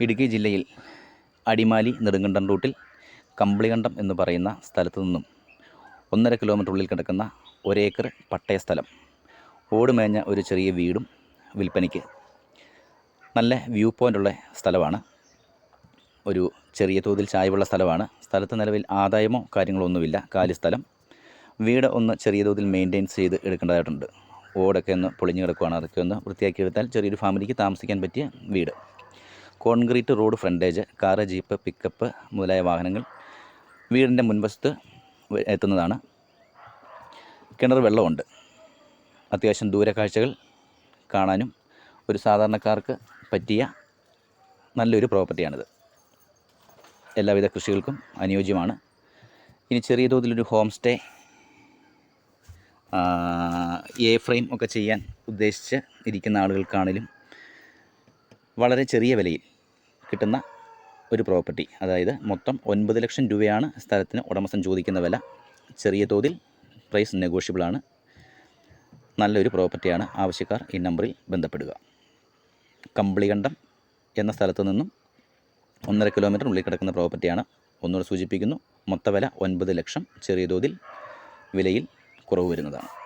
ഇടുക്കി ജില്ലയിൽ അടിമാലി നെടുങ്കണ്ടം റൂട്ടിൽ കമ്പിളികണ്ടം എന്ന് പറയുന്ന സ്ഥലത്തു നിന്നും ഒന്നര കിലോമീറ്റർ ഉള്ളിൽ കിടക്കുന്ന ഒരേക്കർ പട്ടയ സ്ഥലം. ഓടുമേഞ്ഞ ഒരു ചെറിയ വീടും വിൽപ്പനയ്ക്ക് നല്ല വ്യൂ പോയിന്റുള്ള സ്ഥലമാണ്. ഒരു ചെറിയ തോതിൽ ചായവുള്ള സ്ഥലമാണ്. സ്ഥലത്ത് നിലവിൽ ആദായമോ കാര്യങ്ങളോ ഒന്നുമില്ല. കാലി സ്ഥലം. വീട് ഒന്ന് ചെറിയ തോതിൽ മെയിന്റെയിൻസ് ചെയ്ത് എടുക്കേണ്ടതായിട്ടുണ്ട്. ഓടൊക്കെ ഒന്ന് പൊളിഞ്ഞു കിടക്കുകയാണ് അതൊക്കെ ഒന്ന് വൃത്തിയാക്കി എടുത്താൽ ചെറിയൊരു ഫാമിലിക്ക് താമസിക്കാൻ പറ്റിയ വീട്. Concrete road frontage car jeep pickup മുതലായ വാഹനങ്ങൾ വീടിന്റെ മുൻവശത്ത് എത്തുന്നതാണ്. കിണർ വെള്ളമുണ്ട്. അത്യാവശ്യം ദൂരക്കാഴ്ചകൾ കാണാനും ഒരു സാധാരണക്കാർക്ക് പറ്റിയ നല്ലൊരു പ്രോപ്പർട്ടിയാണിത്. എല്ലാവിധ കൃഷികൾക്കും അനുയോജ്യമാണ്. ഇനി ചെറിയ തോതിലൊരു ഹോം സ്റ്റേ എ ഫ്രെയിം ഒക്കെ ചെയ്യാൻ ഉദ്ദേശിച്ച് ഇരിക്കുന്ന ആളുകൾക്കാണെങ്കിലും വളരെ ചെറിയ വിലയിൽ കിട്ടുന്ന ഒരു പ്രോപ്പർട്ടി. അതായത് മൊത്തം ഒൻപത് ലക്ഷം രൂപയാണ് സ്ഥലത്തിന് ഉടമസ്ഥൻ ചോദിക്കുന്ന വില. ചെറിയ തോതിൽ പ്രൈസ് നെഗോഷ്യബിളാണ് നല്ലൊരു പ്രോപ്പർട്ടിയാണ് ആവശ്യക്കാർ ഈ നമ്പറിൽ ബന്ധപ്പെടുക. കമ്പിളികണ്ഠം എന്ന സ്ഥലത്തു നിന്നും ഒന്നര കിലോമീറ്റർ ഉള്ളിൽ കിടക്കുന്ന പ്രോപ്പർട്ടിയാണ് ഒന്നുകൂടെ സൂചിപ്പിക്കുന്നു. മൊത്തവില ഒൻപത് ലക്ഷം ചെറിയ തോതിൽ വിലയിൽ കുറവ് വരുന്നതാണ്.